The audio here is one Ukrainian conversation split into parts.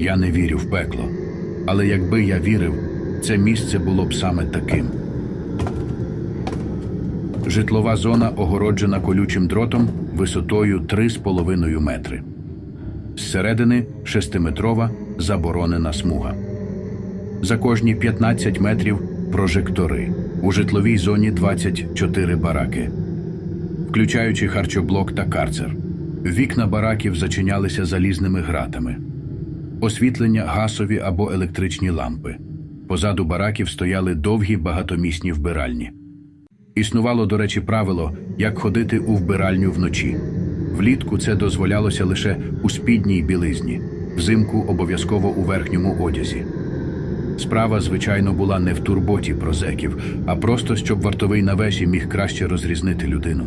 Я не вірю в пекло. Але якби я вірив, це місце було б саме таким. Житлова зона огороджена колючим дротом висотою 3,5 метри. Зсередини шестиметрова заборонена смуга. За кожні 15 метрів прожектори. У житловій зоні 24 бараки, включаючи харчоблок та карцер. Вікна бараків зачинялися залізними гратами. Освітлення газові або електричні лампи. Позаду бараків стояли довгі багатомісні вбиральні. Існувало, до речі, правило, як ходити у вбиральню вночі. Влітку це дозволялося лише у спідній білизні, взимку обов'язково у верхньому одязі. Справа, звичайно, була не в турботі про зеків, а просто щоб вартовий на вежі міг краще розрізнити людину.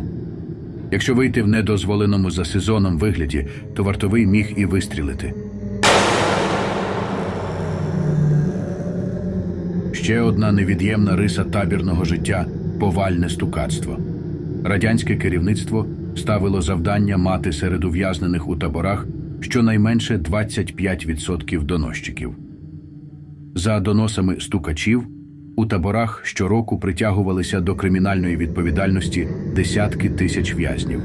Якщо вийти в недозволеному за сезоном вигляді, то вартовий міг і вистрілити. Ще одна невід'ємна риса табірного життя повальне стукацтво. Радянське керівництво ставило завдання мати серед ув'язнених у таборах щонайменше 25% доносчиків. За доносами стукачів у таборах щороку притягувалися до кримінальної відповідальності десятки тисяч в'язнів.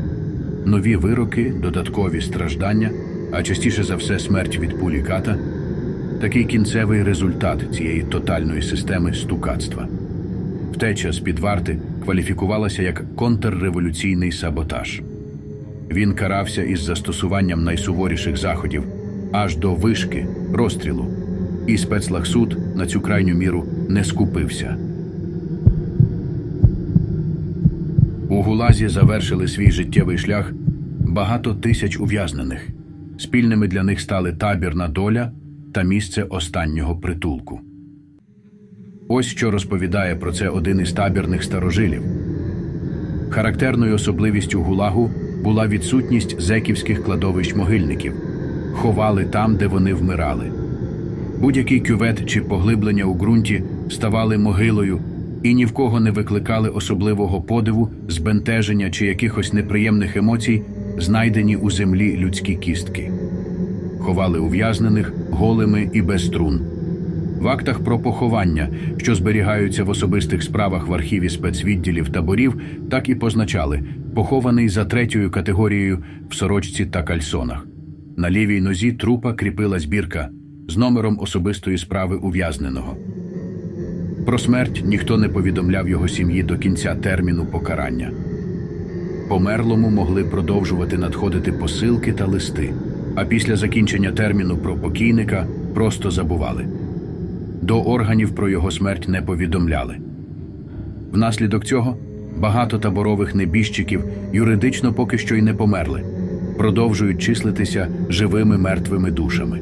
Нові вироки, додаткові страждання, а частіше за все смерть від пулі ката такий кінцевий результат цієї тотальної системи стукацтва. Втеча з під варти кваліфікувалася як контрреволюційний саботаж. Він карався із застосуванням найсуворіших заходів аж до вишки, розстрілу, і спецлагсуд на цю крайню міру не скупився. У Гулазі завершили свій життєвий шлях багато тисяч ув'язнених. Спільними для них стали табірна доля та місце останнього притулку. Ось що розповідає про це один із табірних старожилів. Характерною особливістю гулагу була відсутність зеківських кладовищ могильників, ховали там, де вони вмирали. Будь-який кювет чи поглиблення у ґрунті ставали могилою і ні в кого не викликали особливого подиву, збентеження чи якихось неприємних емоцій, знайдені у землі людські кістки. Ховали ув'язнених голими і без струн. В актах про поховання, що зберігаються в особистих справах в архіві спецвідділів таборів, так і позначали похований за третьою категорією в сорочці та кальсонах. На лівій нозі трупа кріпила збірка з номером особистої справи ув'язненого. Про смерть ніхто не повідомляв його сім'ї до кінця терміну покарання. Померлому могли продовжувати надходити посилки та листи, а після закінчення терміну про покійника просто забували. До органів про його смерть не повідомляли. Внаслідок цього багато таборових небіжчиків юридично поки що й не померли, продовжують числитися живими мертвими душами.